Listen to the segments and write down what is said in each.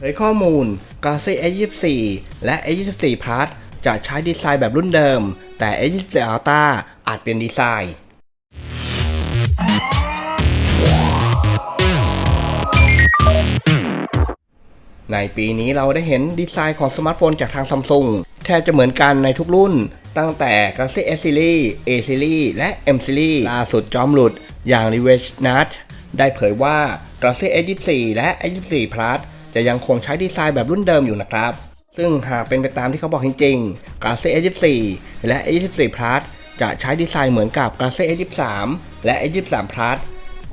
เผยข้อมูล Galaxy S24 และ S24 Plus จะใช้ดีไซน์แบบรุ่นเดิม แต่ S24 Ultra อาจเปลี่ยนดีไซน์ ในปีนี้เราได้เห็นดีไซน์ของสมาร์ทโฟนจากทางซัมซุงแทบจะเหมือนกันในทุกรุ่น ตั้งแต่ Galaxy S Series A Series และ M Series ล่าสุดจอมหลุดอย่าง r e v e g n a t ได้เผยว่า Galaxy S24 และ S24 Plus จะยังคงใช้ดีไซน์แบบรุ่นเดิมอยู่นะครับ ซึ่งหากเป็นไปตามที่เขาบอกจริงๆ Galaxy S24 และ S24 Plus จะใช้ดีไซน์เหมือนกับ Galaxy S23 และ S23 Plus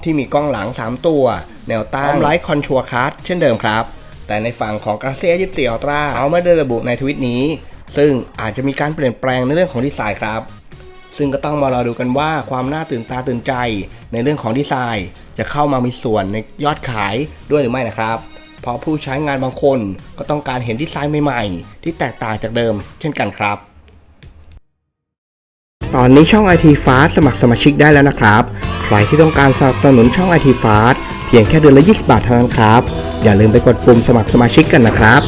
ที่มีกล้องหลัง 3 ตัว แนวตั้งไลท์คอนชัวคัสเช่นเดิมครับ แต่ในฝั่งของ Galaxy S24 Ultra เขาไม่ได้ระบุในทวิตนี้ ซึ่งอาจจะมีการเปลี่ยนแปลงในเรื่องของดีไซน์ครับ ซึ่งก็ต้องมารอดูกันว่าความน่าตื่นตาตื่นใจในเรื่องของดีไซน์ จะเข้ามามีส่วนในยอดขายด้วยหรือไม่นะครับ เพราะผู้ใช้งานบางคนก็ต้องการเห็นดีไซน์ใหม่ๆ ที่แตกต่างจากเดิม เช่นกันครับ ตอนนี้ช่อง IT Fast สมัครสมาชิกได้แล้วนะครับ ใครที่ต้องการสนับสนุนช่อง IT Fast เพียงแค่เดือนละ 20 บาทเท่านั้นครับ อย่าลืมไปกดปุ่มสมัครสมาชิกกันนะครับ